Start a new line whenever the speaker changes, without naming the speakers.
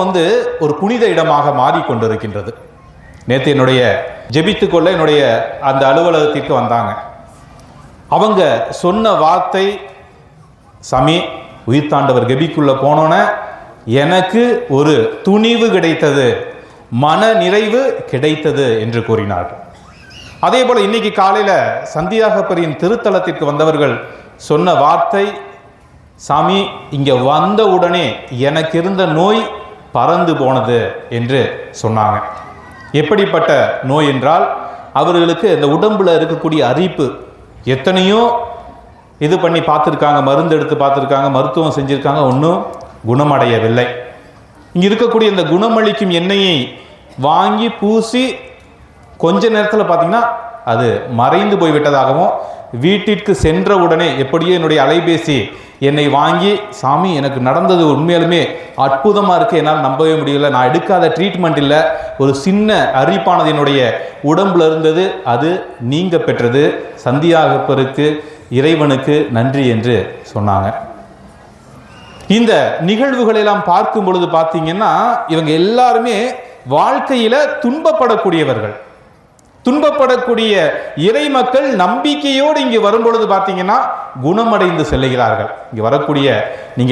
வந்து ஒரு புனித இடமாக மாறிக்கொண்டிருக்கின்றது. நேற்று என்னுடைய ஜெபித்துக்கொள்ள என்னுடைய அந்த அலுவலகத்திற்கு வந்தாங்க. அவங்க சொன்ன வார்த்தை சமி உயிர்த்தாண்டவர் கெபிக்குள்ளே போனோன்னே எனக்கு ஒரு துணிவு கிடைத்தது மன நிறைவு கிடைத்தது என்று கூறினார் அதே போல இன்னைக்கு காலையில சந்தியாகப்பரியின் திருத்தலத்திற்கு வந்தவர்கள் சொன்ன வார்த்தை சாமி இங்கே வந்த உடனே எனக்கு இருந்த நோய் பறந்து போனது என்று சொன்னாங்க. எப்படிப்பட்ட நோய் என்றால் அவர்களுக்கு இந்த உடம்பில் இருக்கக்கூடிய அரிப்பு எத்தனையோ இது பண்ணி பார்த்துருக்காங்க மருந்து எடுத்து பார்த்துருக்காங்க மருத்துவம் செஞ்சுருக்காங்க ஒன்றும் குணமடையவில்லை. இங்கே இருக்கக்கூடிய இந்த குணமளிக்கும் எண்ணெயை வாங்கி பூசி கொஞ்ச நேரத்தில் பார்த்தீங்கன்னா அது மறைந்து போய்விட்டதாகவும் வீட்டிற்கு சென்ற உடனே எப்படியோ என்னுடைய அலைபேசி என்னை வாங்கி சாமி எனக்கு நடந்தது உண்மையாலுமே அற்புதமாக இருக்குது என்னால் நம்பவே முடியல நான் எடுக்காத ட்ரீட்மெண்ட் இல்லை. ஒரு சின்ன அரிப்பானது என்னுடைய உடம்புல இருந்தது அது நீங்க பெற்றது. சந்தியாகப்பருக்கு இறைவனுக்கு நன்றி என்று சொன்னாங்க. இந்த நிகழ்வுகளை எல்லாம் பார்க்கும் பொழுது பார்த்தீங்கன்னா இவங்க எல்லாருமே வாழ்க்கையில் துன்பப்படக்கூடியவர்கள். துன்பப்படக்கூடிய இறை மக்கள் நம்பிக்கையோடு இங்கு வரும்பொழுது பார்த்தீங்கன்னா குணமடைந்து செல்லுகிறார்கள். இங்கு வரக்கூடிய நீங்க